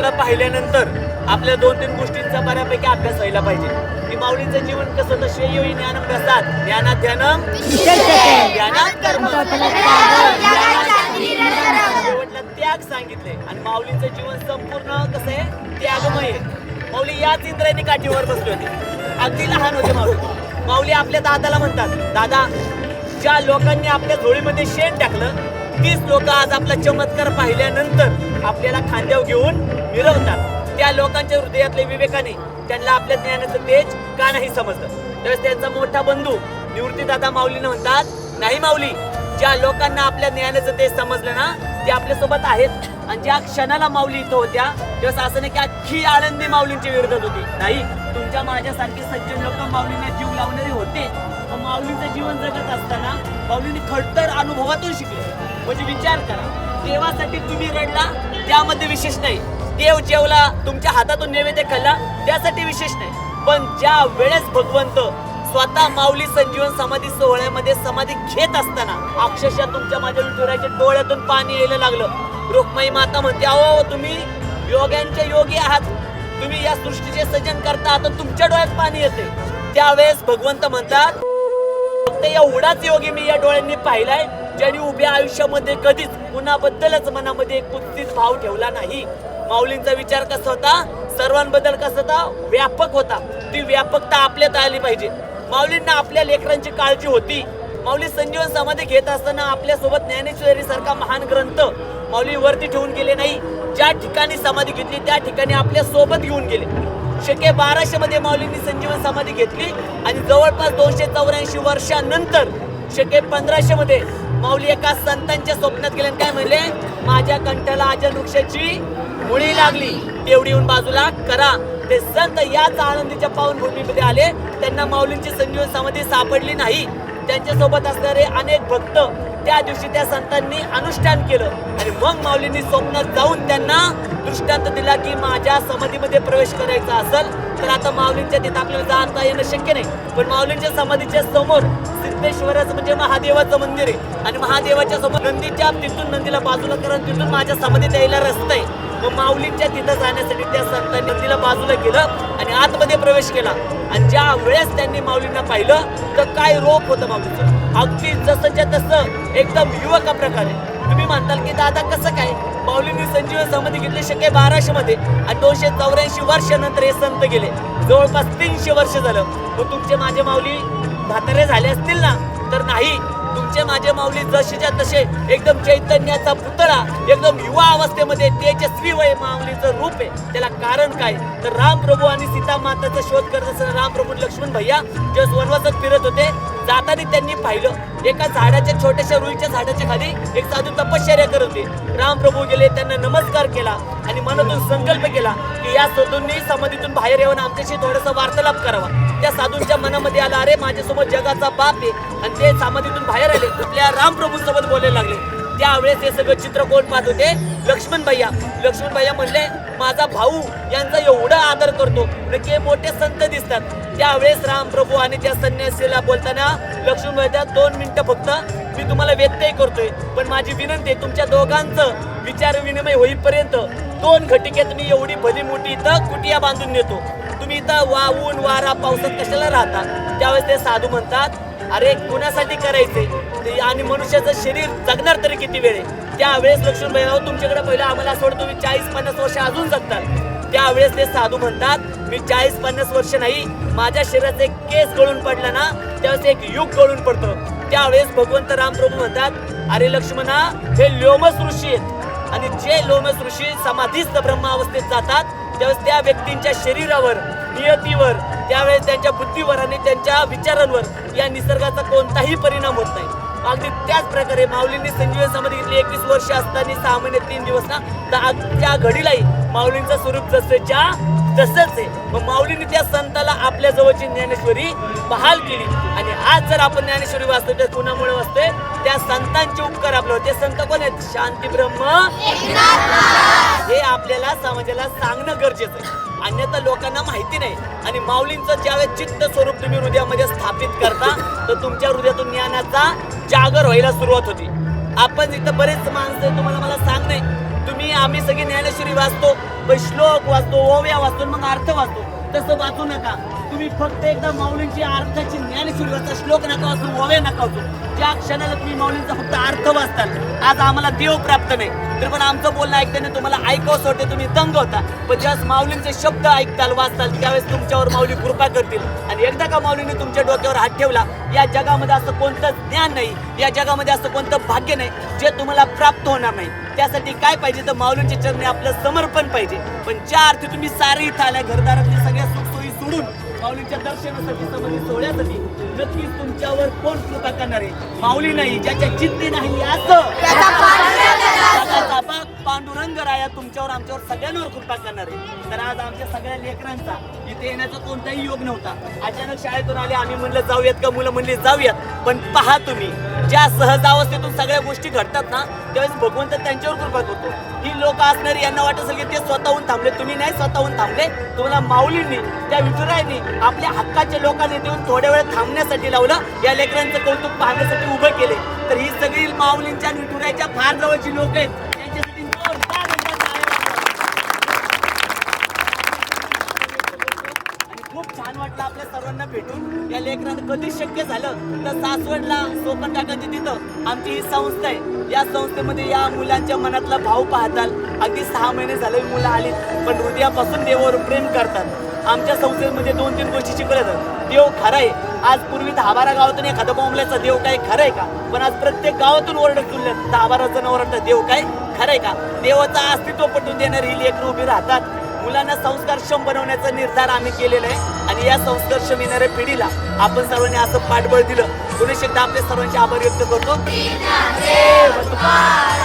माऊलींकडे पाहिल्यानंतर आपल्या दोन तीन गोष्टींचा बऱ्यापैकी अभ्यास व्हायला पाहिजे. की माऊलींचं जीवन कसं होतं श्रेय ज्ञान प्रसाद. ज्ञानात ध्यानम ज्ञानात कर्म. शेवटला त्याग सांगितले आणि माऊलीचं जीवन संपूर्ण कसं आहे? त्यागमय. आहे माऊली याच इंद्रायणी काठीवर बसली होती. अगदी लहान होते माऊली. माऊली आपल्या दादाला म्हणतात दादा ज्या लोकांनी आपल्या झोळीमध्ये शेण टाकलं तीच लोक आज आपला चमत्कार पाहिल्यानंतर आपल्याला खांद्यावर घेऊन मिरवतात. त्या लोकांच्या हृदयातले विवेकाने त्यांना आपल्या ज्ञानाचं तेज का नाही समजलं. त्यावेळेस त्यांचा मोठा बंधू निवृत्तीदादा माऊलीनं म्हणतात नाही माऊली ज्या लोकांना आपल्या ज्ञानाचं तेज समजलं ना ते आपल्यासोबत आहेत. आणि ज्या क्षणाला माऊली इथं होत्या तेव्हा असं नाही की अख्खी आळंदी माऊलींच्या विरोधात होती. नाही तुमच्या माझ्यासारखे सज्जन लोक माऊलींना जीव लावणारे होते. मग माऊलींचं जीवन जगत असताना माऊलींनी खडतर अनुभवातून शिकले. म्हणजे विचार करा. देवासाठी तुम्ही रडला त्यामध्ये विशेष नाही. देव जेवला तुमच्या हातातून नैवेद्य खाल्ला त्यासाठी विशेष नाही. पण ज्या वेळेस भगवंत स्वतः माऊली संजीवन समाधी सोहळ्यामध्ये समाधी घेत असताना अक्षरशः तुमच्या माझ्या विठुराच्या डोळ्यातून पाणी यायला लागलं. रुक्माई माता म्हणते अहो तुम्ही योग्यांचे योगी आहात. तुम्ही या सृष्टीचे सजन करता आता तुमच्या डोळ्यात पाणी येते. त्यावेळेस भगवंत म्हणतात फक्त एवढाच योगी मी या डोळ्यांनी पाहिलाय ज्यांनी उभ्या आयुष्यामध्ये कधीच कुणाबद्दलच मनामध्ये एक भाव ठेवला नाही. माऊलींचा विचार कसा होता? सर्वांबद्दल कसा होता? व्यापक होता. ती व्यापकता आपल्यात आली पाहिजे. माऊलींना आपल्या लेकरांची काळजी होती. माऊली संजीवन समाधी घेत असताना आपल्यासोबत ज्ञानेश्वरी सारखा महान ग्रंथ माऊली वरती ठेवून गेले नाही. ज्या ठिकाणी समाधी घेतली त्या ठिकाणी आपल्यासोबत घेऊन गेले. शके बाराशे मध्ये माऊलींनी संजीवन समाधी घेतली आणि जवळपास दोनशे चौऱ्याऐंशी वर्षानंतर शके पंधराशे मध्ये माऊली एका संतांच्या स्वप्नात गेले काय म्हणले? माझ्या कंठाला अजन वृक्षाची मुळी लागली. तेवढी येऊन बाजूला करा. ते संत याच आनंदीच्या पावनभूमीमध्ये आले. त्यांना माऊलींची संजीवन समाधी सापडली नाही. त्यांच्यासोबत असणारे अनेक भक्त त्या दिवशी त्या संतांनी अनुष्ठान केलं. आणि मग माऊलींनी स्वप्नात जाऊन त्यांना दृष्टांत दिला की माझ्या समाधीमध्ये प्रवेश करायचा असेल तर आता माऊलींच्या तिथं आपल्याला जाणता येणं शक्य नाही. पण माऊलींच्या समाधीच्या समोर सिद्धेश्वराचं म्हणजे महादेवाचं मंदिर आहे. आणि महादेवाच्या समोर नंदीच्या तिथून नंदीला बाजूला करा तिथून माझ्या समाधी द्यायला रस्ता आहे. मग माऊलींच्या तिथं जाण्यासाठी त्या संतांनी नंदीला बाजूला गेलं आणि आतमध्ये प्रवेश केला. आणि ज्या वेळेस त्यांनी माऊलींना पाहिलं तर काय रोप होतं माऊलीचं? अगदी जसंच्या तसं एकदम युवका प्रकारे. तुम्ही म्हणताल की दादा कसं काय? माऊलींनी संजीवन समाधी घेतली शके बाराशे मध्ये आणि दोनशे चौऱ्याऐंशी वर्षानंतर हे संत गेले. जवळपास तीनशे वर्ष झालं. मग तुमचे माझे माऊली म्हातारे झाले असतील ना तर नाही. तुमचे माझे माऊली जसेच्या तसे एकदम चैतन्याचा पुतळा एकदम युवा अवस्थेमध्ये तेजस्वी वय माऊलीचं रूप आहे. त्याला कारण काय? तर राम प्रभू आणि सीता माताचा शोध करत असताना राम प्रभू लक्ष्मण भैया जे वनवासात फिरत होते जाताना त्यांनी पाहिलं. एका झाडाच्या छोट्याशा रुईच्या झाडाच्या खाली एक साधू तपश्चर्या करत होते. रामप्रभू गेले त्यांना नमस्कार केला आणि मनातून संकल्प केला की या साधूंनी समाधीतून बाहेर येऊन आमच्याशी थोडासा वार्तालाप करावा. त्या साधूंच्या मनामध्ये आला अरे माझ्यासोबत जगाचा बाप आहे. आणि ते समाधीतून बाहेर आले. कुठल्या रामप्रभूंसोबत बोलायला लागले. त्यावेळेस हे सगळं चित्र कोण पाहत होते? लक्ष्मण भैया. लक्ष्मण भैया म्हणले माझा भाऊ यांचा एवढा आदर करतो म्हणजे मोठे संत दिसतात. त्यावेळेस रामप्रभू आणि त्या संन्यासीला बोलताना लक्ष्मण भैया दोन मिनिटं फक्त मी तुम्हाला व्यत्यय करतोय पण माझी विनंती आहे तुमच्या दोघांचं विचार विनिमय होईपर्यंत दोन घटिकेत मी एवढी भली मोठी इथं कुटिया बांधून नेतो. तुम्ही इथं वाहून वारा पावसात कशाला राहता? त्यावेळेस ते साधू म्हणतात अरे कुणासाठी करायचे आणि मनुष्याचं शरीर जगणार तरी किती वेळ आहे? त्यावेळेस लक्ष्मीबाई तुमच्याकडे पहिलं आम्हाला असं वाटतं तुम्ही चाळीस पन्नास वर्ष अजून जगतात. त्यावेळेस ते साधू म्हणतात मी चाळीस पन्नास वर्ष नाही माझ्या शरीराचा एक केस गळून पडला ना त्यावेळेस एक युग गळून पडतो. त्यावेळेस भगवंत रामप्रभू म्हणतात अरे लक्ष्मणा हे लोमस ऋषी आहेत. आणि जे लोमस ऋषी समाधीस्थ ब्रह्मावस्थेत जातात त्यावेळेस त्या व्यक्तींच्या शरीरावर नियतीवर त्यावेळेस त्यांच्या बुद्धीवर आणि त्यांच्या विचारांवर या निसर्गाचा कोणताही परिणाम होत नाही. अगदी त्याच प्रकारे माऊलींनी संजीवन समाधी घेतली. एकवीस वर्ष असताना सहा महिने तीन दिवस ना. तर आजच्या घडीलाही माऊलींचं स्वरूप जसंच्या तसंच आहे. मग माऊलींनी त्या संताला आपल्या जवळची ज्ञानेश्वरी बहाल केली. आणि आज जर आपण ज्ञानेश्वरी वाचतो तर कुणामुळे वाचतोय? त्या संतांचे उपकार आपल्यावर. ते संत कोण आहेत? शांती ब्रह्म हे आपल्याला समाजाला सांगणं गरजेचं आहे. अन्यथा लोकांना माहिती नाही. आणि माऊलींचं ज्यावेळेस चित्त स्वरूप तुम्ही हृदयामध्ये स्थापित करता तर तुमच्या हृदयातून ज्ञानाचा जागर व्हायला सुरुवात होती. आपण इथं बरेच माणसं तुम्हाला मला सांग नाही तुम्ही आम्ही सगळी ज्ञानेश्वरी वाचतो श्लोक वाचतो ओव्या वाचतो मग अर्थ वाचतो. तसं वाचू नका. तुम्ही फक्त एकदा माऊलींची अर्थाची ज्ञानेश्वरी वाचता श्लोक नका वाचू ओवे नका वाचू. ज्या क्षणाला तुम्ही माऊलींचा फक्त अर्थ वाचतात आज आम्हाला देव प्राप्त नाही. तर पण आमचं बोलणं ऐकताना तुम्हाला ऐकावंच वाटते तुम्ही दंग होता. पण ज्यावेळेस माऊलींचे शब्द ऐकताल वाचताल त्यावेळेस तुमच्यावर माऊली कृपा करतील. आणि एकदा का माऊलीने तुमच्या डोक्यावर हात ठेवला या जगामध्ये असं कोणतं ज्ञान नाही या जगामध्ये असं कोणतं भाग्य नाही जे तुम्हाला प्राप्त होणार नाही. त्यासाठी काय पाहिजे? तर माऊलींच्या चरणी आपलं समर्पण पाहिजे. पण ज्या अर्थी तुम्ही सारे इथं आल्या घरदारातली सगळ्या सुख सोडून माऊलींच्या दर्शनासाठी समाधी सोहळ्यासाठी नक्कीच तुमच्यावर कोण कृपा करणार आहे? माऊली नाही ज्याच्या चिंते नाही असं! सगळ्यांवर कृपा करणार आहे. तर आज आमच्या सगळ्या लेकरांचा इथे येण्याचा कोणताही योग नव्हता. अचानक शाळेतून आले आम्ही म्हणलं जाऊयात का? मुलं म्हणली जाऊयात. पण पहा तुम्ही ज्या सहजावस्थेतून सगळ्या गोष्टी घडतात ना त्यावेळेस भगवंत त्यांच्यावर कृपा करतो. ही लोक असणारी यांना वाटत असेल की ते स्वतःहून थांबले. तुम्ही नाही स्वतःहून थांबले. तुम्हाला माऊलींनी त्या विठुरायांनी आपल्या हक्काच्या लोकांनी देऊन थोड्या वेळ थांबण्यासाठी लावलं. या लेकरांचं कौतुक पाहण्यासाठी उभं केले. तर ही सगळी माऊलींच्या आणि विठुरायाच्या फार जवळची लोक आहेत. खूप छान वाटलं आपल्या सर्वांना भेटून. या लेखनात कधी शक्य झालं तर सासवडला सोपन काकांची तिथं आमची ही संस्था आहे. या संस्थेमध्ये या मुलांच्या मनातला भाव पाहताल. अगदी सहा महिने झाले मुलं आली पण हृदयापासून देवावर प्रेम करतात. आमच्या संस्थेमध्ये दोन तीन गोष्टी शिकवल्या देव खरा आहे. आज पूर्वी दहा बारा गावातून एखादा बोंबल्याचा देव काय खरं आहे का? पण आज प्रत्येक गावातून ओरडत तुलले दहा बारा जण ओरडतात देव काय खरं आहे का? देवाचं अस्तित्व पटवून देणारी ही लेकरं उभी राहतात. मुलांना संस्कारक्षम बनवण्याचा निर्धार आम्ही केलेला आहे. आणि या संस्कारक्षम येणाऱ्या पिढीला आपण सर्वांनी असं पाठबळ दिलं. पुणे एकदा आपले सर्वांचे आभार व्यक्त करतो. भगवान.